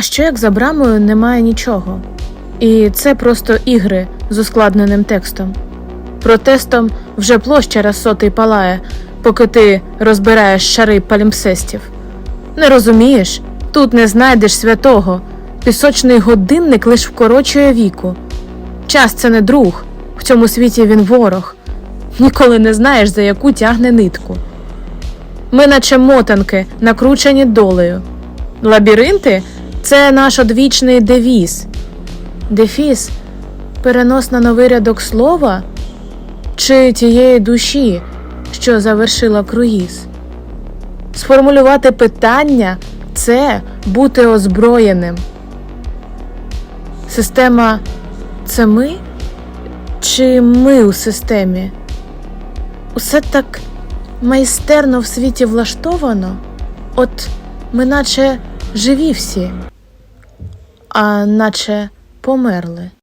А що як за брамою немає нічого? І це просто ігри з ускладненим текстом. Протестом вже площа раз сотий палає, поки ти розбираєш шари палімпсестів. Не розумієш? Тут не знайдеш святого. Пісочний годинник лиш вкорочує віку. Час це не друг, в цьому світі він ворог. Ніколи не знаєш, за яку тягне нитку. Ми, наче мотанки, накручені долею. Лабіринти це наш одвічний девіз. Дефіс перенос на новий рядок слова чи тієї душі, що завершила круїз. Сформулювати питання це бути озброєним. Система це ми чи ми у системі? Усе так майстерно в світі влаштовано, от ми наче живі всі, а наче померли.